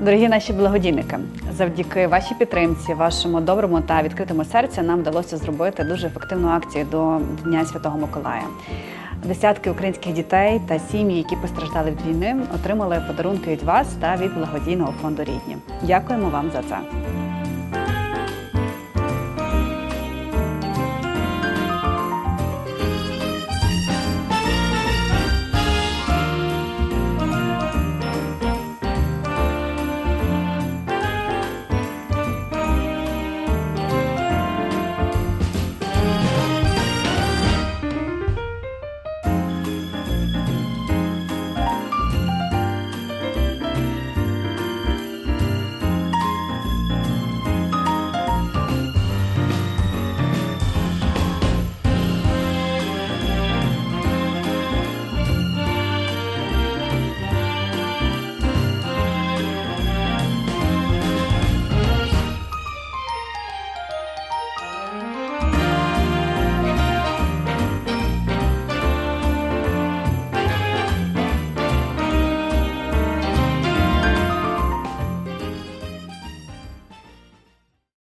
Дорогі наші благодійники, завдяки вашій підтримці, вашому доброму та відкритому серцю нам вдалося зробити дуже ефективну акцію до Дня Святого Миколая. Десятки українських дітей та сім'ї, які постраждали від війни, отримали подарунки від вас та від благодійного фонду рідні. Дякуємо вам за це.